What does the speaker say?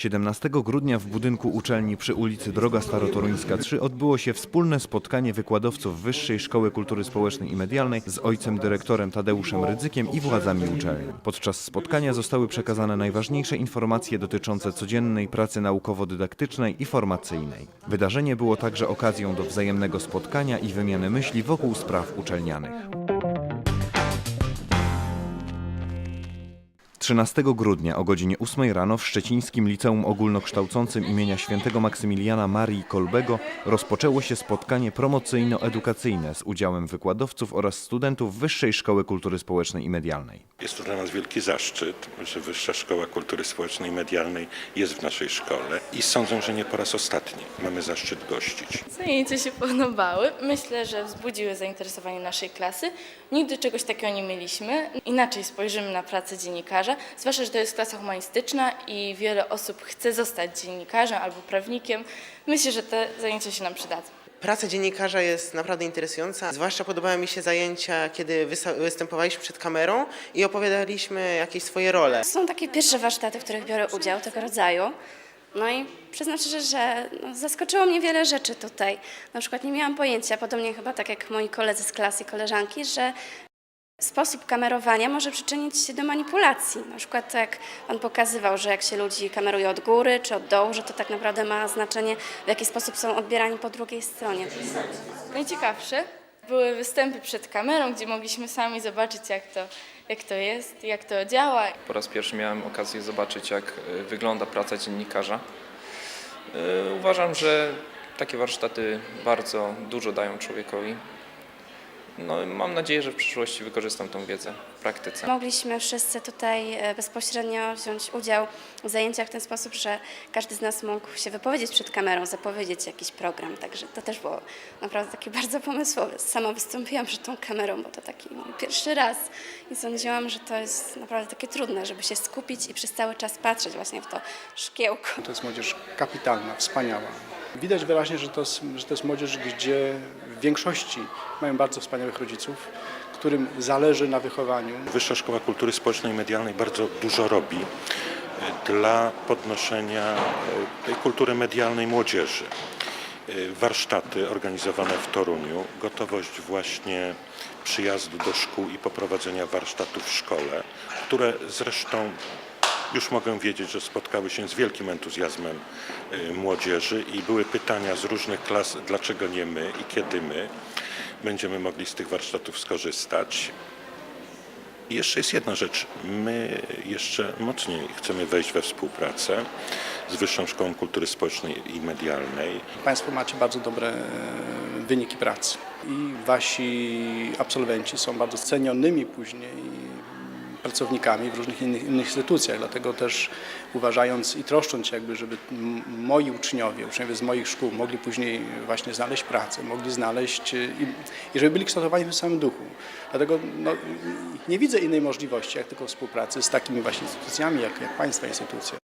17 grudnia w budynku uczelni przy ulicy Droga Starotoruńska 3 odbyło się wspólne spotkanie wykładowców Wyższej Szkoły Kultury Społecznej i Medialnej z ojcem dyrektorem Tadeuszem Rydzykiem i władzami uczelni. Podczas spotkania zostały przekazane najważniejsze informacje dotyczące codziennej pracy naukowo-dydaktycznej i formacyjnej. Wydarzenie było także okazją do wzajemnego spotkania i wymiany myśli wokół spraw uczelnianych. 13 grudnia o godzinie 8 rano w Szczecińskim Liceum Ogólnokształcącym imienia świętego Maksymiliana Marii Kolbego rozpoczęło się spotkanie promocyjno-edukacyjne z udziałem wykładowców oraz studentów Wyższej Szkoły Kultury Społecznej i Medialnej. Jest to dla nas wielki zaszczyt, że Wyższa Szkoła Kultury Społecznej i Medialnej jest w naszej szkole i sądzę, że nie po raz ostatni mamy zaszczyt gościć. Zajęcia się podobały. Myślę, że wzbudziły zainteresowanie naszej klasy. Nigdy czegoś takiego nie mieliśmy. Inaczej spojrzymy na pracę dziennikarza, zwłaszcza, że to jest klasa humanistyczna i wiele osób chce zostać dziennikarzem albo prawnikiem. Myślę, że te zajęcia się nam przydadzą. Praca dziennikarza jest naprawdę interesująca. Zwłaszcza podobały mi się zajęcia, kiedy występowaliśmy przed kamerą i opowiadaliśmy jakieś swoje role. Są takie pierwsze warsztaty, w których biorę udział, tego rodzaju. No i przyznam że no, zaskoczyło mnie wiele rzeczy tutaj. Na przykład nie miałam pojęcia, podobnie chyba tak jak moi koledzy z klasy, koleżanki, że sposób kamerowania może przyczynić się do manipulacji. Na przykład jak Pan pokazywał, że jak się ludzi kameruje od góry czy od dołu, że to tak naprawdę ma znaczenie, w jaki sposób są odbierani po drugiej stronie. Najciekawsze były występy przed kamerą, gdzie mogliśmy sami zobaczyć, jak to, jak to jest, jak to działa. Po raz pierwszy miałem okazję zobaczyć, jak y, wygląda praca dziennikarza. Y, Uważam, że takie warsztaty bardzo dużo dają człowiekowi. No, mam nadzieję, że w przyszłości wykorzystam tą wiedzę w praktyce. Mogliśmy wszyscy tutaj e, bezpośrednio wziąć udział w zajęciach w ten sposób, że każdy z nas mógł się wypowiedzieć przed kamerą, zapowiedzieć jakiś program. Także to też było naprawdę takie bardzo pomysłowe. Sama wystąpiłam przed tą kamerą, bo to taki mój pierwszy raz i sądziłam, że to jest naprawdę takie trudne, żeby się skupić i przez cały czas patrzeć właśnie w to szkiełko. To jest młodzież kapitalna, wspaniała. Widać wyraźnie, że to, jest, że to jest młodzież, gdzie w większości mają bardzo wspaniałych rodziców, którym zależy na wychowaniu. Wyższa Szkoła Kultury Społecznej i Medialnej bardzo dużo robi e, dla podnoszenia e, tej kultury medialnej młodzieży. E, Warsztaty organizowane w Toruniu, gotowość właśnie przyjazdu do szkół i poprowadzenia warsztatów w szkole, które zresztą już mogę wiedzieć, że spotkały się z wielkim entuzjazmem y, młodzieży i były pytania z różnych klas, dlaczego nie my i kiedy my będziemy mogli z tych warsztatów skorzystać. I jeszcze jest jedna rzecz. My jeszcze mocniej chcemy wejść we współpracę z Wyższą Szkołą Kultury Społecznej i Medialnej. Państwo macie bardzo dobre e, wyniki pracy i wasi absolwenci są bardzo cenionymi później pracownikami w różnych innych, innych instytucjach, dlatego też uważając i troszcząc się jakby, żeby moi uczniowie, uczniowie z moich szkół mogli później właśnie znaleźć pracę, mogli znaleźć e, i, i żeby byli kształtowani w tym samym duchu. Dlatego no, nie widzę innej możliwości, jak tylko współpracy z takimi właśnie instytucjami, jak, jak Państwa instytucje.